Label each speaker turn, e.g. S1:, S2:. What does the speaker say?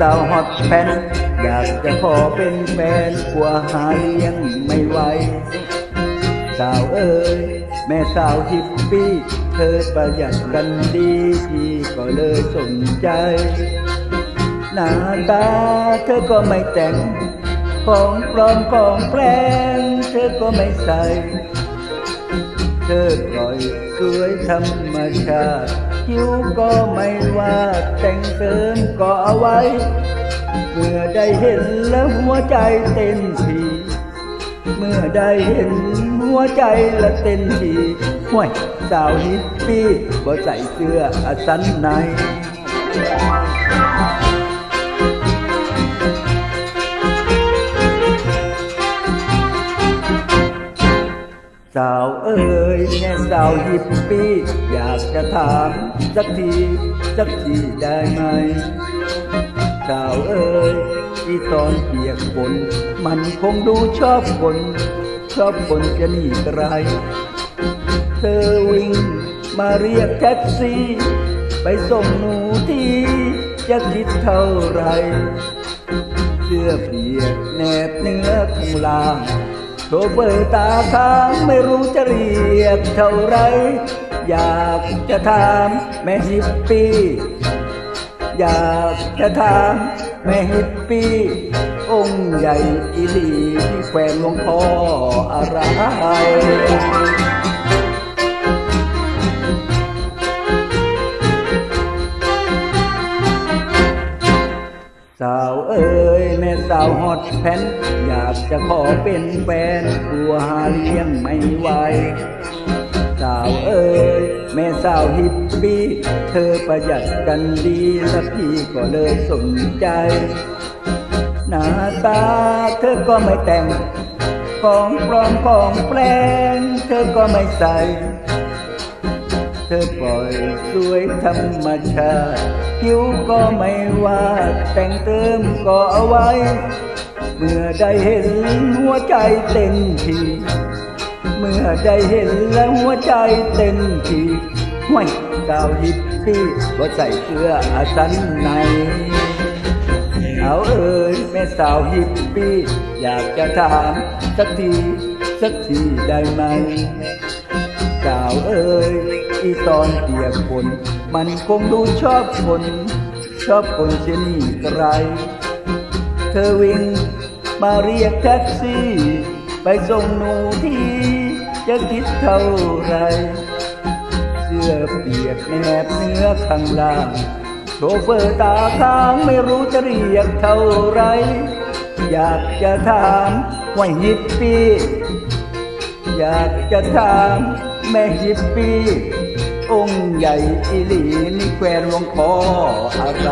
S1: สาวฮอตแพนอยากจะขอเป็นแฟนกลัวหาเลี้ยงไม่ไหวสาวเอ้ยแม่สาวฮิปปี้ เธอประหยัดกันดีพี่ก็เลยสนใจ หน้าตาเธอก็ไม่แต่ง ของปลอมของแปลงเธอก็ไม่ใส่ เธอปล่อยสวยธรรมชาติคิ้วก็ไม่ว่าแต่งเติมก็เอาไว้ เมื่อได้เห็นแล้วหัวใจเต้นทีเมื่อได้เห็นหัวใจละเต้นทีห่วยสาวฮิปปี้บ่ใส่เสื้ออสันใน เอ้ยแม่สาวฮิปปี้อยากจะถามสักทีสักทีได้ไหมสาวเอ้ยที่ตอนเปียกฝนมันคงดูชอบคนชอบคนจะหนีไกลเธอวิ่งมาเรียกแท็กซี่ ไปส่งหนูที่จะคิดเท่าไหรเสื้อเปียกแนบเนื้อข้างล่าง โชเบอร์ตาค้างไม่รู้จะเรียกเท่าไร อยากจะถามแม่ฮิปปี้ อยากจะถามแม่ฮิปปี้ องค์ใหญ่อีหลีที่แขวนหลวงพ่ออะไราวเอ้ยแม่สาวฮอตแพนอยากจะขอเป็นแฟนกลัวหาเลี้ยงไม่ไหวสาวเอ้ยแม่สาวฮิปปี้เธอประหยัดกันดีและพี่ก็เลยสนใจหน้าตาเธอก็ไม่แต่ง ของปลอมของแปลง เธอก็ไม่ใส่ ธอปล่อยสวยธรรมชาติผิวก็ไม่ว่าแต่งเติมก็เอาไว้ เมื่อได้เห็นหัวใจเต้นทีเมื่อได้เห็นแล้วหัวใจเต้นทีห้วยสาวฮิปปี้ก็ใส่เสื้ออาสันในเอาเอ่ยแม่สาวฮิปปี้ อยากจะถามสักที สักทีได้ไหม สาวเอ่ยอีตอนเปียกฝนมันคงดูชอบคน ชอบคนเช่นนี้ไกรเธอวิ่งมาเรียกแท็กซี่ ไปส่งหนูที่จะคิดเท่าไหรเสื้อเปียกแนบเนื้อข้างล่างโชเฟอร์ตาค้างไม่รู้จะเรียกเท่าไหรอยากจะถามว่าฮิปปี้ อยากจะถามแม่ฮิปปี้องค์ใหญ่อีหลีนี่แควนหลวงพ่ออะไร